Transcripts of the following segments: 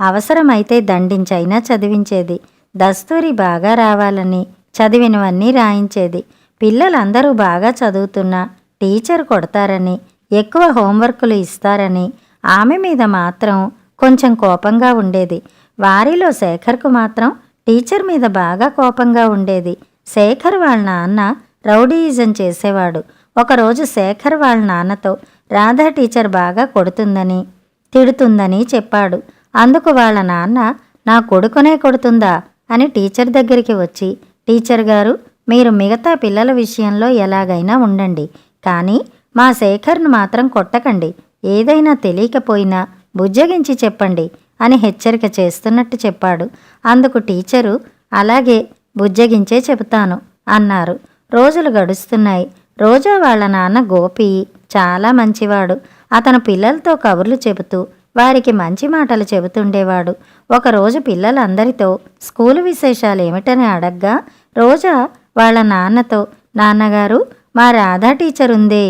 అవసరమైతే దండించైనా చదివించేది. దస్తూరి బాగా రావాలని చదివినవన్నీ రాయించేది. పిల్లలందరూ బాగా చదువుతున్నా టీచర్ కొడతారని ఎక్కువ హోంవర్కులు ఇస్తారని ఆమె మీద మాత్రం కొంచెం కోపంగా ఉండేది. వారిలో శేఖర్కు మాత్రం టీచర్ మీద బాగా కోపంగా ఉండేది. శేఖర్ వాళ్ళ నాన్న రౌడీయిజం చేసేవాడు. ఒకరోజు శేఖర్ వాళ్ళ నాన్నతో రాధా టీచర్ బాగా కొడుతుందని తిడుతుందని చెప్పాడు. అందుకు వాళ్ళ నాన్న నా కొడుకునే కొడుతుందా? అని టీచర్ దగ్గరికి వచ్చి టీచర్ గారు మీరు మిగతా పిల్లల విషయంలో ఎలాగైనా ఉండండి కానీ మా శేఖర్ను మాత్రం కొట్టకండి. ఏదైనా తెలియకపోయినా బుజ్జగించి చెప్పండి అని హెచ్చరిక చేస్తున్నట్టు చెప్పాడు. అందుకు టీచరు అలాగే బుజ్జగించే చెబుతాను అన్నారు. రోజులు గడుస్తున్నాయి. రోజా వాళ్ళ నాన్న గోపి చాలా మంచివాడు. అతను పిల్లలతో కబుర్లు చెబుతూ వారికి మంచి మాటలు చెబుతుండేవాడు. ఒకరోజు పిల్లలందరితో స్కూలు విశేషాలు ఏమిటని అడగ్గా రోజా వాళ్ళ నాన్నతో నాన్నగారు మా రాధా టీచర్ ఉందే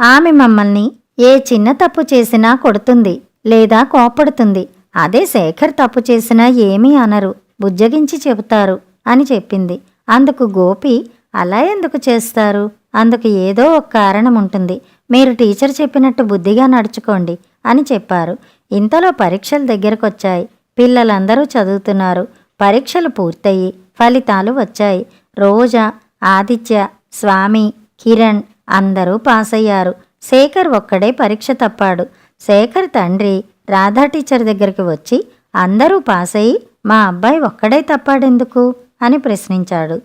ఆమె మమ్మల్ని ఏ చిన్న తప్పు చేసినా కొడుతుంది లేదా కోపడుతుంది అదే శేఖర్ తప్పు చేసినా ఏమీ అనరు. బుజ్జగించి చెబుతారు అని చెప్పింది. అందుకు గోపి అలా ఎందుకు చేస్తారు? అందుకు ఏదో ఒక కారణం ఉంటుంది మీరు టీచర్ చెప్పినట్టు బుద్ధిగా నడుచుకోండి. అని చెప్పారు. ఇంతలో పరీక్షలు దగ్గరకొచ్చాయి. పిల్లలందరూ చదువుతున్నారు. పరీక్షలు పూర్తయి ఫలితాలు వచ్చాయి. రోజా ఆదిత్య స్వామి కిరణ్ అందరూ పాస్ అయ్యారు శేఖర్ ఒక్కడే పరీక్ష తప్పాడు. శేఖర్ తండ్రి రాధా టీచర్ దగ్గరికి వచ్చి అందరూ పాస్ అయ్యి మా అబ్బాయి ఒక్కడే తప్పాడెందుకు? అని ప్రశ్నించాడు.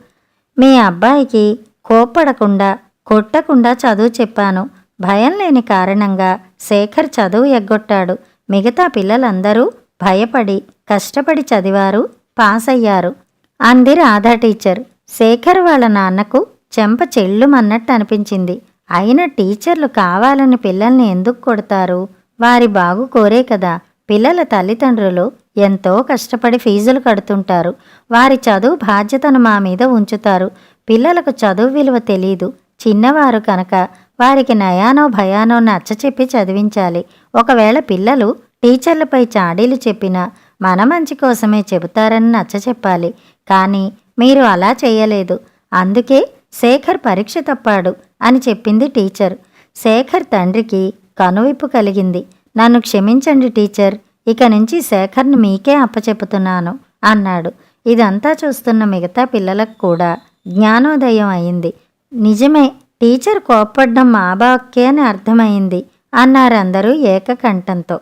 మీ అబ్బాయికి కోప్పడకుండా కొట్టకుండా చదువు చెప్పాను. భయం లేని కారణంగా శేఖర్ చదువు ఎగ్గొట్టాడు. మిగతా పిల్లలందరూ భయపడి కష్టపడి చదివారు పాస్ అయ్యారు అంది రాధా టీచర్. శేఖర్ వాళ్ళ నాన్నకు చెంప చెల్లుమన్నట్టు అనిపించింది. అయినా టీచర్లు కావాలని పిల్లల్ని ఎందుకు కొడతారు? వారి బాగు కోరే కదా. పిల్లల తల్లిదండ్రులు ఎంతో కష్టపడి ఫీజులు కడుతుంటారు. వారి చదువు బాధ్యతను మా మీద ఉంచుతారు. పిల్లలకు చదువు విలువ తెలీదు. చిన్నవారు కనుక వారికి నయానో భయానో నచ్చ చెప్పి చదివించాలి. ఒకవేళ పిల్లలు టీచర్లపై చాడీలు చెప్పినా మన మంచి కోసమే చెబుతారని నచ్చ చెప్పాలి. కానీ మీరు అలా చేయలేదు. అందుకే శేఖర్ పరీక్ష తప్పాడు అని చెప్పింది టీచర్. శేఖర్ తండ్రికి కనువిప్పు కలిగింది. నన్ను క్షమించండి టీచర్ ఇక నుంచి శేఖర్ని మీకే అప్పచెప్పుతున్నాను అన్నాడు. ఇదంతా చూస్తున్న మిగతా పిల్లలకు కూడా జ్ఞానోదయం అయింది. నిజమే టీచర్ కోప్పడ్డం మా బాక్కే అని అర్థమైంది అన్నారందరూ ఏకకంఠంతో.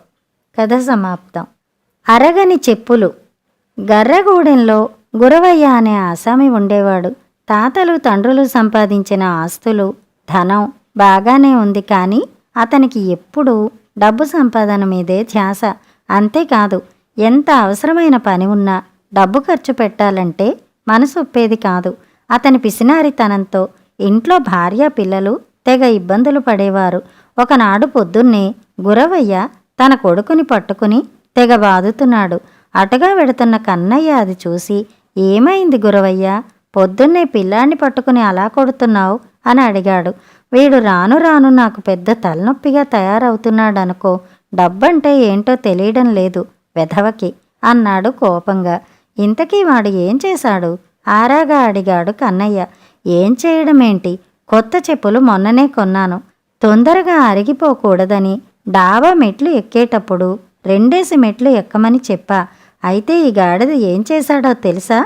కథ సమాప్తం. అరగని చెప్పులు. గర్రగూడెంలో గురవయ్య అనే ఆసామి ఉండేవాడు. తాతలు తండ్రులు సంపాదించిన ఆస్తులు ధనం బాగానే ఉంది కానీ అతనికి ఎప్పుడూ డబ్బు సంపాదన మీదే ధ్యాస. అంతేకాదు ఎంత అవసరమైన పని ఉన్నా డబ్బు ఖర్చు పెట్టాలంటే మనసు ఒప్పేది కాదు. అతని పిసినారితనంతో ఇంట్లో భార్య పిల్లలు తెగ ఇబ్బందులు పడేవారు. ఒకనాడు పొద్దున్నే గురవయ్య తన కొడుకుని పట్టుకుని తెగ బాదుతున్నాడు. అటుగా వెడుతున్న కన్నయ్య అది చూసి ఏమైంది గురవయ్య? పొద్దున్నే పిల్లాన్ని పట్టుకుని అలా కొడుతున్నావు? అని అడిగాడు. వీడు రాను రాను నాకు పెద్ద తలనొప్పిగా తయారవుతున్నాడనుకో డబ్బంటే ఏంటో తెలియడం లేదు వెధవకి అన్నాడు కోపంగా. ఇంతకీ వాడు ఏం చేశాడు? ఆరాగా అడిగాడు కన్నయ్య. ఏం చేయడమేంటి? కొత్త చెప్పులు మొన్ననే కొన్నాను. తొందరగా అరిగిపోకూడదని డాబా మెట్లు ఎక్కేటప్పుడు రెండేసి మెట్లు ఎక్కమని చెప్పా. అయితే ఈ గాడిద ఏం చేశాడో తెలుసా?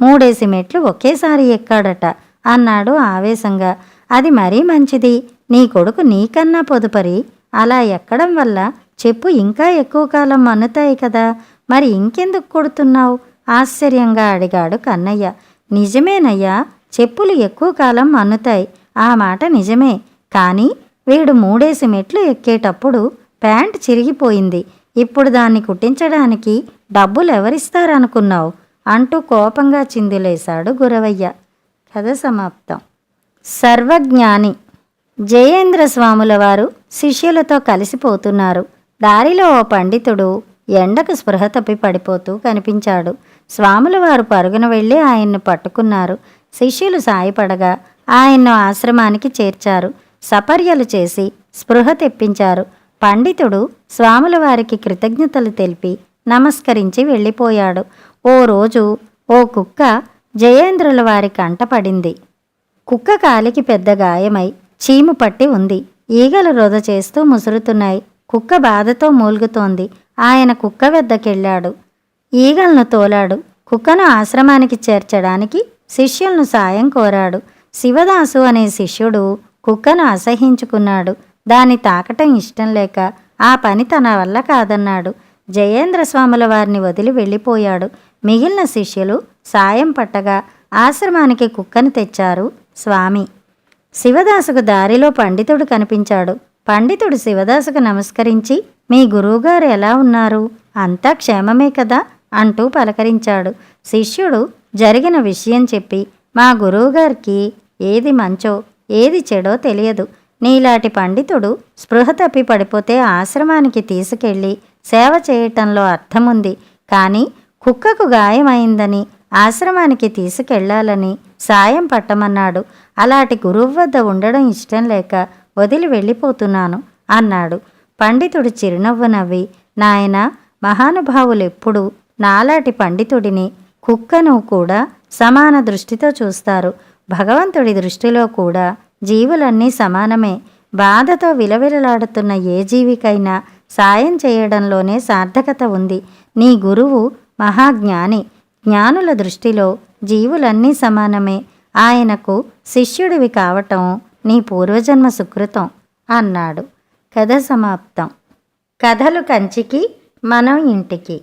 మూడేసి మెట్లు ఒకేసారి ఎక్కాడట అన్నాడు ఆవేశంగా. అది మరీ మంచిది. నీ కొడుకు నీకన్నా పొదుపరి. అలా ఎక్కడం వల్ల చెప్పు ఇంకా ఎక్కువ కాలం మన్నుతాయి కదా. మరి ఇంకెందుకు కొడుతున్నావు? ఆశ్చర్యంగా అడిగాడు కన్నయ్య. నిజమేనయ్యా. చెప్పులు ఎక్కువ కాలం మన్నుతాయి. ఆ మాట నిజమే. కానీ వీడు మూడేసి మెట్లు ఎక్కేటప్పుడు ప్యాంట్ చిరిగిపోయింది. ఇప్పుడు దాన్ని కుట్టించడానికి డబ్బులు ఎవరిస్తారనుకున్నావు అంటూ కోపంగా చిందులేశాడు గురవయ్య. కథ సమాప్తం. సర్వజ్ఞాని. జయేంద్ర స్వాముల వారు శిష్యులతో కలిసిపోతున్నారు. దారిలో ఓ పండితుడు ఎండకు స్పృహ తప్పి పడిపోతూ కనిపించాడు. స్వాముల వారు పరుగున వెళ్ళి ఆయన్ను పట్టుకున్నారు. శిష్యులు సాయపడగా ఆయన్ను ఆశ్రమానికి చేర్చారు. సపర్యలు చేసి స్పృహ తెప్పించారు. పండితుడు స్వాముల వారికి కృతజ్ఞతలు తెలిపి నమస్కరించి వెళ్ళిపోయాడు. ఓ రోజు ఓ కుక్క జయేంద్రుల వారి కంట పడింది. కుక్క కాలికి పెద్ద గాయమై చీము పట్టి ఉంది. ఈగలు రొద చేస్తూ ముసురుతున్నాయి. కుక్క బాధతో మూలుగుతోంది. ఆయన కుక్క వద్దకెళ్ళాడు. ఈగలను తోలాడు. కుక్కను ఆశ్రమానికి చేర్చడానికి శిష్యులను సాయం కోరాడు. శివదాసు అనే శిష్యుడు కుక్కను అసహించుకున్నాడు. దాన్ని తాకటం ఇష్టం లేక ఆ పని తన వల్ల కాదన్నాడు. జయేంద్ర స్వాముల వారిని వదిలి వెళ్ళిపోయాడు. మిగిలిన శిష్యులు సాయం పట్టగా ఆశ్రమానికి కుక్కను తెచ్చారు స్వామి. శివదాసుకు దారిలో పండితుడు కనిపించాడు. పండితుడు శివదాసుకు నమస్కరించి మీ గురువుగారు ఎలా ఉన్నారు? అంతా క్షేమమే కదా? అంటూ పలకరించాడు. శిష్యుడు జరిగిన విషయం చెప్పి మా గురువుగారికి ఏది మంచో ఏది చెడో తెలియదు. నీలాంటి పండితుడు స్పృహ తప్పి పడిపోతే ఆశ్రమానికి తీసుకెళ్ళి సేవ చేయటంలో అర్థముంది. కానీ కుక్కకు గాయమైందని ఆశ్రమానికి తీసుకెళ్ళాలని సాయం పట్టమన్నాడు. అలాంటి గురువు వద్ద ఉండడం ఇష్టం లేక వదిలి వెళ్ళిపోతున్నాను అన్నాడు. పండితుడు చిరునవ్వు నవ్వి నాయన మహానుభావులెప్పుడు నాలాటి పండితుడిని కుక్కను కూడా సమాన దృష్టితో చూస్తారు. భగవంతుడి దృష్టిలో కూడా జీవులన్నీ సమానమే. బాధతో విలవిలలాడుతున్న ఏ జీవికైనా సాయం చేయడంలోనే సార్థకత ఉంది. నీ గురువు మహాజ్ఞాని. జ్ఞానుల దృష్టిలో జీవులన్నీ సమానమే. ఆయనకు శిష్యుడివి కావటం నీ పూర్వజన్మ సుకృతం అన్నాడు. కథ సమాప్తం. కథలు కంచికి మనం ఇంటికి.